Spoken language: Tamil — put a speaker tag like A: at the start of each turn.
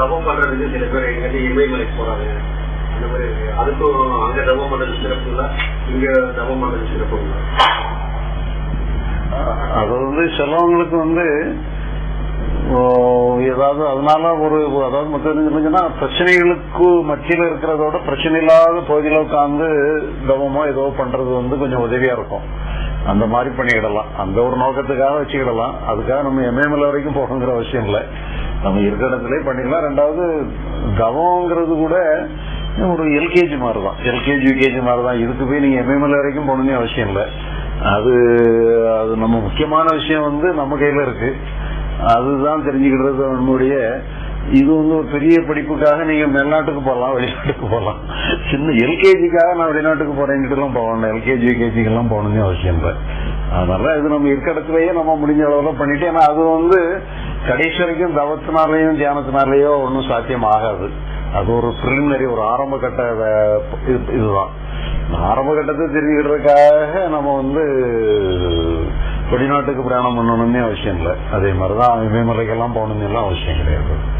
A: தவம் பண்றதுக்கு சில பேர் எங்கிட்ட இமயமலைக்கு போறாங்க. அந்த மாதிரி இருக்கு அதுக்கும் அங்க தவம் பண்றது சிறப்பு இல்ல இங்க தவம் பண்றது சிறப்பு இல்ல.
B: அது வந்து சிலவங்களுக்கு வந்து ஏதாவது அதனால ஒரு அதாவது மொத்தம் இருந்துச்சுன்னா பிரச்சனைகளுக்கு மத்தியில இருக்கிறதோட பிரச்சனை இல்லாத பகுதியில உட்காந்து தவமோ ஏதோ பண்றது வந்து கொஞ்சம் உதவியா இருக்கும். அந்த மாதிரி பண்ணிக்கிடலாம். அந்த ஒரு நோக்கத்துக்காக வச்சுக்கிடலாம். அதுக்காக நம்ம எம்ஏஎம்எல் வரைக்கும் போகணுங்கிற அவசியம் இல்லை. நம்ம இருக்கிற இடத்துல பண்ணிக்கலாம். ரெண்டாவது தவங்கிறது கூட ஒரு எல்கேஜி மாதிரி தான் எல்கேஜி யூகேஜி மாதிரி தான் இதுக்கு போய் நீங்க எம்எம்எல் வரைக்கும் போகணும்னு அவசியம் இல்லை. அது அது நம்ம முக்கியமான விஷயம் வந்து நம்ம கையில இருக்கு. அதுதான் தெரிஞ்சுக்கிடுறது நம்மளுடைய இது வந்து ஒரு பெரிய படிப்புக்காக நீங்க வெளிநாட்டுக்கு போகலாம் வெளிநாட்டுக்கு போகலாம். சின்ன எல்கேஜிக்காக நான் வெளிநாட்டுக்கு போறேன்ட்டுலாம் போகணும் எல்கேஜி யூகேஜிக்கெல்லாம் போகணும்னு அவசியம் இல்லை. அதனால இது நம்ம இருக்க இடத்துலயே நம்ம முடிஞ்ச அளவுல பண்ணிட்டு ஏன்னா அது வந்து கடைசி வரைக்கும் தவத்தினாலேயும் தியானத்தினாலேயோ ஒன்றும் சாத்தியம் ஆகாது அது ஒரு ப்ரிலிமினரி ஒரு ஆரம்ப கட்ட இது- இதுதான். ஆரம்ப கட்டத்தை தெரிஞ்சுக்கிறதுக்காக நம்ம வந்து வெளிநாட்டுக்கு பிரயாணம் பண்ணணும்னே அவசியம் இல்லை. அதே மாதிரிதான் இமயமலைக்கெல்லாம் போகணும்னு எல்லாம் அவசியம் கிடையாது.